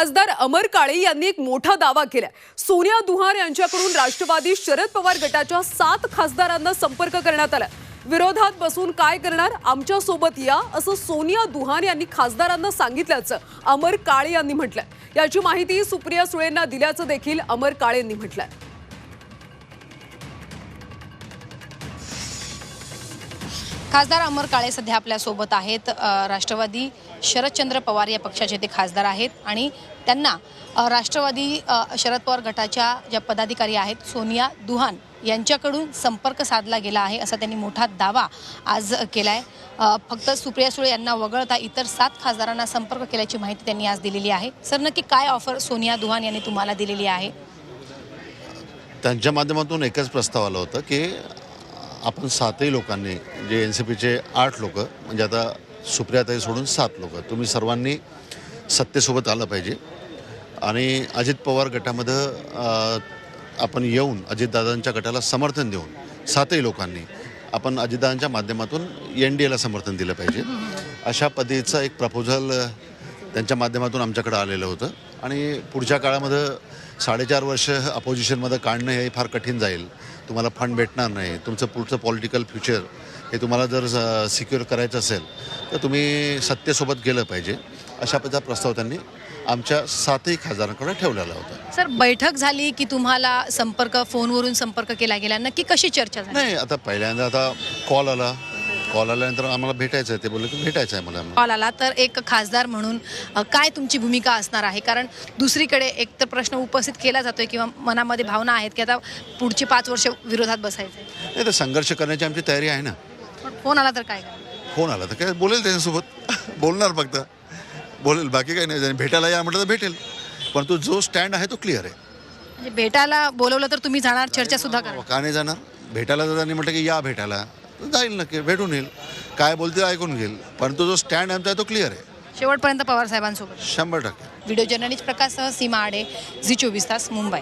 खासदार अमर काळे यांनी एक मोठा दावा केला सोनिया दुहार यांच्याकडून राष्ट्रवादी शरद पवार गटाच्या सात खासदारांना संपर्क करण्यात आला विरोधात बसून काय करणार? आमच्यासोबत या असं सोनिया दुहान यांनी खासदारांना सांगितल्याचं अमर काळे यांनी म्हटलं याची माहिती सुप्रिया सुळेंना दिल्याचं देखील अमर काळेंनी आहे खासदार अमर काळे सध्या आपल्यासोबत आहेत. राष्ट्रवादी शरदचंद्र पवार या पक्षाचे ते खासदार आहेत आणि त्यांना राष्ट्रवादी शरद पवार गटाच्या ज्या पदाधिकारी आहेत सोनिया दुहान यांच्याकडून संपर्क साधला गेला आहे असा त्यांनी मोठा दावा आज केला आहे फक्त सुप्रिया सुळे यांना वगळता इतर सात खासदारांना संपर्क केल्याची माहिती त्यांनी आज दिलेली आहे. सर नक्की काय ऑफर सोनिया दुहान यांनी तुम्हाला दिलेली आहे? त्यांच्या माध्यमातून एकच प्रस्ताव आला होता की आपण सातही लोकांनी जे एन सी पीचे आठ लोक म्हणजे आता सुप्रियाताई सोडून सात लोक. तुम्ही सर्वांनी सत्तेसोबत आलं पाहिजे. आणि अजित पवार गटामध्ये आपण येऊन अजितदादांच्या गटाला समर्थन देऊन सातही लोकांनी आपण अजितदादांच्या माध्यमातून एन डी एला समर्थन दिलं पाहिजे. अशा पद्धतीचं एक प्रपोजल त्यांच्या माध्यमातून आमच्याकडे आलेलं होतं. आणि पुढच्या काळामध्ये साडेचार वर्ष अपोजिशनमध्ये काढणं हे फार कठीण जाईल. तुम्हाला फंड भेटणार नाही तुमचं पुढचं पॉलिटिकल फ्युचर हे तुम्हाला जर सिक्युअर करायचं असेल तर तुम्ही सत्तेसोबत गेलं पाहिजे. अशा पद्धतीचा प्रस्ताव त्यांनी आमच्या सातही खासदारांकडे ठेवलेला होता. सर बैठक झाली की तुम्हाला संपर्क फोनवरून संपर्क केला गेला? नक्की कशी चर्चा झाली? नाही आता पहिल्यांदा आता कॉल आला. कॉल आल्यानंतर आम्हाला भेटायचं आहे. ते बोलले की भेटायचं आहे मला. कॉल आला तर एक खासदार म्हणून अ, काय तुमची भूमिका असणार आहे? कारण दुसरीकडे एक तर प्रश्न उपस्थित केला जातोय किंवा मनामध्ये भावना आहेत की आता पुढची पाच वर्ष विरोधात बसायचे नाही तर संघर्ष करण्याची आमची तयारी आहे ना. पण फोन आला तर काय? करणार? फोन आला तर काय? बोलेल त्याच्यासोबत. बोलणार फक्त. बोलेल बाकी काही नाही. भेटायला या म्हटलं तर भेटेल. परंतु जो स्टँड आहे तो क्लिअर आहे. म्हणजे भेटायला बोलवलं तर तुम्ही जाणार चर्चा सुद्धा करणार. का नाही जाणार? भेटायला जर त्यांनी म्हटलं की या भेटायला. जाईल नक्की भेटून येईल. काय बोलते ऐकून घेईल. परंतु जो स्टँड आमचा आहे तो क्लिअर आहे. शेवटपर्यंत पवार साहेबांसोबत. शंभर टक्के. व्हिडिओ जर्नलिस्ट प्रकाशसह सीमा आडे झी चोवीस तास मुंबई.